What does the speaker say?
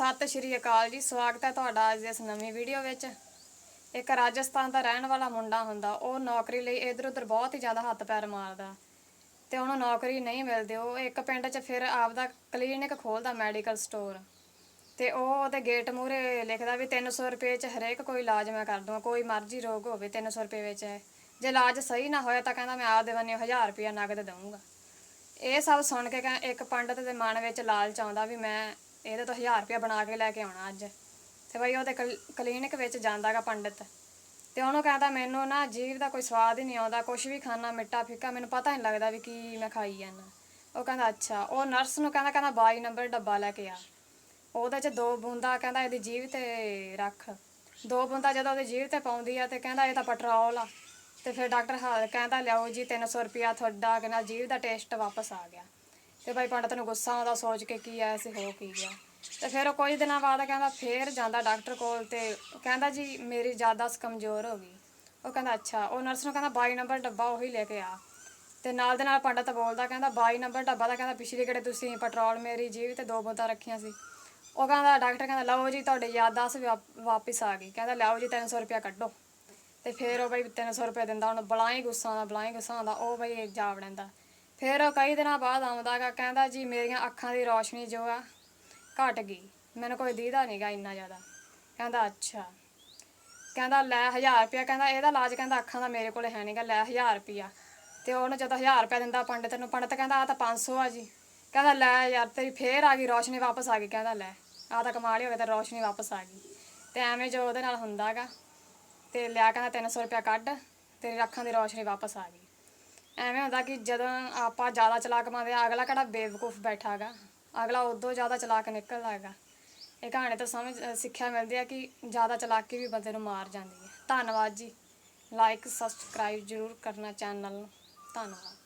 ਸਤਿ ਸ਼੍ਰੀ ਅਕਾਲ ਜੀ, ਸਵਾਗਤ ਹੈ ਤੁਹਾਡਾ ਅੱਜ ਦੇ ਇਸ ਨਵੀਂ ਵੀਡੀਓ ਵਿੱਚ। ਇੱਕ ਰਾਜਸਥਾਨ ਦਾ ਰਹਿਣ ਵਾਲਾ ਮੁੰਡਾ ਹੁੰਦਾ, ਉਹ ਨੌਕਰੀ ਲਈ ਇਧਰ ਉਧਰ ਬਹੁਤ ਹੀ ਜ਼ਿਆਦਾ ਹੱਥ ਪੈਰ ਮਾਰਦਾ। ਤੇ ਉਹਨੂੰ ਨੌਕਰੀ ਨਹੀਂ ਮਿਲਦੀ, ਉਹ ਇੱਕ ਪਿੰਡ 'ਚ ਫਿਰ ਆਪਦਾ ਕਲੀਨਿਕ ਖੋਲਦਾ, ਮੈਡੀਕਲ ਸਟੋਰ। ਤੇ ਉਹ ਉਹਦੇ ਗੇਟ ਮੂਹਰੇ ਲਿਖਦਾ ਵੀ 300 ਰੁਪਏ 'ਚ ਹਰੇਕ ਕੋਈ ਇਲਾਜ ਮੈਂ ਕਰ ਦੂੰਗਾ, ਕੋਈ ਮਰਜ਼ੀ ਰੋਗ ਹੋਵੇ 300 ਰੁਪਏ ਵਿੱਚ। ਹੈ ਜੇ ਇਲਾਜ ਸਹੀ ਨਾ ਹੋਇਆ ਤਾਂ ਕਹਿੰਦਾ ਮੈਂ ਆਪਦੇ ਬੰਨੇ 1000 ਰੁਪਏ ਨਗਦ ਦਊਂਗਾ। ਇਹ ਸਭ ਸੁਣ ਕੇ ਕਹਿੰ- ਇੱਕ ਪੰਡਤ ਦੇ ਮਨ ਵਿੱਚ ਲਾਲਚ ਆਉਂਦਾ ਵੀ ਮੈਂ ਇਹਦੇ ਤੋਂ 1000 ਰੁਪਇਆ ਬਣਾ ਕੇ ਲੈ ਕੇ ਆਉਣਾ ਅੱਜ। ਤੇ ਬਈ ਉਹਦੇ ਕਲ- ਕਲੀਨਿਕ ਵਿੱਚ ਜਾਂਦਾਗਾ ਪੰਡਿਤ। ਤੇ ਉਹਨੂੰ ਕਹਿੰਦਾ ਮੈਨੂੰ ਨਾ ਜੀਵ ਦਾ ਕੋਈ ਸਵਾਦ ਹੀ ਨਹੀਂ ਆਉਂਦਾ ਕੁਝ ਵੀ ਖਾਣਾ ਮਿੱਠਾ ਫਿੱਕਾ, ਮੈਨੂੰ ਪਤਾ ਨਹੀਂ ਲੱਗਦਾ ਵੀ ਕੀ ਮੈਂ ਖਾਈ ਜਾਂਦਾ। ਉਹ ਕਹਿੰਦਾ, ਅੱਛਾ, ਉਹ ਨਰਸ ਨੂੰ ਕਹਿੰਦਾ ਕਹਿੰਦਾ 22 ਨੰਬਰ ਡੱਬਾ ਲੈ ਕੇ ਆ। ਉਹਦੇ ਚ ਦੋ ਬੂੰਦਾ, ਕਹਿੰਦਾ ਇਹਦੀ ਜੀਭ ਤੇ ਰੱਖ। ਦੋ ਬੂੰਦਾ ਜਦੋਂ ਉਹਦੀ ਜੀਭ ਤੇ ਪਾਉਂਦੀ ਆ ਤੇ ਕਹਿੰਦਾ ਇਹ ਤਾਂ ਪੈਟਰੋਲ ਆ। ਤੇ ਫਿਰ ਡਾਕਟਰ ਕਹਿੰਦਾ, ਲਿਆਓ ਜੀ 300 ਰੁਪਿਆ ਤੁਹਾਡਾ, ਕਹਿੰਦਾ ਨਾਲ ਜੀਭ ਦਾ ਟੇਸਟ ਵਾਪਸ ਆ ਗਿਆ। ਤੇ ਬਾਈ ਪੰਡਤ ਨੂੰ ਗੁੱਸਾ ਆਉਂਦਾ, ਸੋਚ ਕੇ ਕੀ ਐ ਸੀ ਹੋ ਕੀ ਗਿਆ ਤੇ ਫਿਰ ਉਹ ਕੁਝ ਦਿਨਾਂ ਬਾਅਦ ਕਹਿੰਦਾ, ਫੇਰ ਜਾਂਦਾ ਡਾਕਟਰ ਕੋਲ ਤੇ ਕਹਿੰਦਾ ਜੀ, ਮੇਰੀ ਯਾਦਾਸ਼ਤ ਕਮਜ਼ੋਰ ਹੋ ਗਈ। ਉਹ ਕਹਿੰਦਾ, ਅੱਛਾ, ਉਹ ਨਰਸ ਨੂੰ ਕਹਿੰਦਾ 22 ਨੰਬਰ ਡੱਬਾ ਉਹੀ ਲੈ ਕੇ ਆ। ਤੇ ਨਾਲ ਦੇ ਨਾਲ ਪੰਡਤ ਬੋਲਦਾ, ਕਹਿੰਦਾ 22 ਨੰਬਰ ਡੱਬਾ ਦਾ ਕਹਿੰਦਾ, ਪਿਛਲੇ ਕਿਹੜੇ ਤੁਸੀਂ ਪੈਟਰੋਲ ਮੇਰੀ ਜੀਭ ਤੇ ਦੋ ਬੋਤਾਂ ਰੱਖੀਆਂ ਸੀ। ਉਹ ਕਹਿੰਦਾ, ਡਾਕਟਰ ਕਹਿੰਦਾ, ਲਓ ਜੀ, ਤੁਹਾਡੇ ਯਾਦਾਸ਼ਤ ਵਾਪ- ਵਾਪਿਸ ਆ ਗਈ। ਕਹਿੰਦਾ ਲਿਆਓ ਜੀ 300 ਰੁਪਇਆ ਕੱਢੋ। ਤੇ ਫਿਰ ਉਹ ਬਈ 300 ਰੁਪਏ ਦਿੰਦਾ, ਉਹਨੂੰ ਬਲਾਈ ਗੁੱਸਾ ਆਉਂਦਾ ਬਲਾਈ ਗੁੱਸਾ ਆਉਂਦਾ, ਉਹ ਬਈ ਜਾ ਵੜਦਾ। ਫਿਰ ਉਹ ਕਈ ਦਿਨਾਂ ਬਾਅਦ ਆਉਂਦਾ ਗਾ, ਕਹਿੰਦਾ ਜੀ ਮੇਰੀਆਂ ਅੱਖਾਂ ਦੀ ਰੌਸ਼ਨੀ ਜੋ ਆ ਘਟ ਗਈ, ਮੈਨੂੰ ਕੋਈ ਦੀਦਾ ਨਹੀਂਗਾ ਇੰਨਾ ਜ਼ਿਆਦਾ। ਕਹਿੰਦਾ, ਅੱਛਾ। ਕਹਿੰਦਾ, ਲੈ 1000 ਰੁਪਇਆ, ਕਹਿੰਦਾ ਇਹਦਾ ਇਲਾਜ ਕਹਿੰਦਾ ਅੱਖਾਂ ਦਾ ਮੇਰੇ ਕੋਲ ਹੈ ਨਹੀਂਗਾ ਲੈ 1000 ਰੁਪਇਆ। ਤੇ ਉਹਨੂੰ ਜਦੋਂ 1000 ਰੁਪਇਆ ਦਿੰਦਾ ਪੰਡਿਤ ਨੂੰ, ਪੰਡਿਤ ਕਹਿੰਦਾ ਆ ਤਾਂ 500 ਆ ਜੀ। ਕਹਿੰਦਾ, ਲੈ ਯਾਰ, ਤੇਰੀ ਫੇਰ ਆ ਗਈ, ਰੋਸ਼ਨੀ ਵਾਪਸ ਆ ਗਈ। ਕਹਿੰਦਾ, ਲੈ ਆ ਤਾਂ ਕਮਾਲ ਹੀ ਹੋ ਗਿਆ ਤੇ ਰੋਸ਼ਨੀ ਵਾਪਸ ਆ ਗਈ। ਤੇ ਐਵੇਂ ਜੋ ਉਹਦੇ ਨਾਲ ਹੁੰਦਾਗਾ ਤੇ ਲਿਆ ਕਹਿੰਦਾ 300 ਰੁਪਇਆ ਕੱਢ, ਤੇਰੀ ਅੱਖਾਂ ਦੀ ਰੋਸ਼ਨੀ ਵਾਪਸ ਆ ਗਈ। ਐਵੇਂ ਹੁੰਦਾ ਕਿ ਜਦੋਂ ਆਪਾਂ ਜ਼ਿਆਦਾ ਚਲਾਕ ਬਣਦੇ ਆ ਅਗਲਾ ਕਿਹੜਾ ਬੇਵਕੂਫ ਬੈਠਾ ਹੈਗਾ ਅਗਲਾ ਉਦੋਂ ਜ਼ਿਆਦਾ ਚਲਾਕ ਨਿਕਲਦਾ ਹੈਗਾ ਇਹ ਕਹਾਣੀ ਤੋਂ ਸਮਝ ਸਿੱਖਿਆ ਮਿਲਦੀ ਹੈ ਕਿ ਜ਼ਿਆਦਾ ਚਲਾਕੀ ਵੀ ਬੰਦੇ ਨੂੰ ਮਾਰ ਜਾਂਦੀ ਹੈ। ਧੰਨਵਾਦ ਜੀ। ਲਾਈਕ ਸਬਸਕ੍ਰਾਈਬ ਜ਼ਰੂਰ ਕਰਨਾ ਚੈਨਲ ਨੂੰ। ਧੰਨਵਾਦ।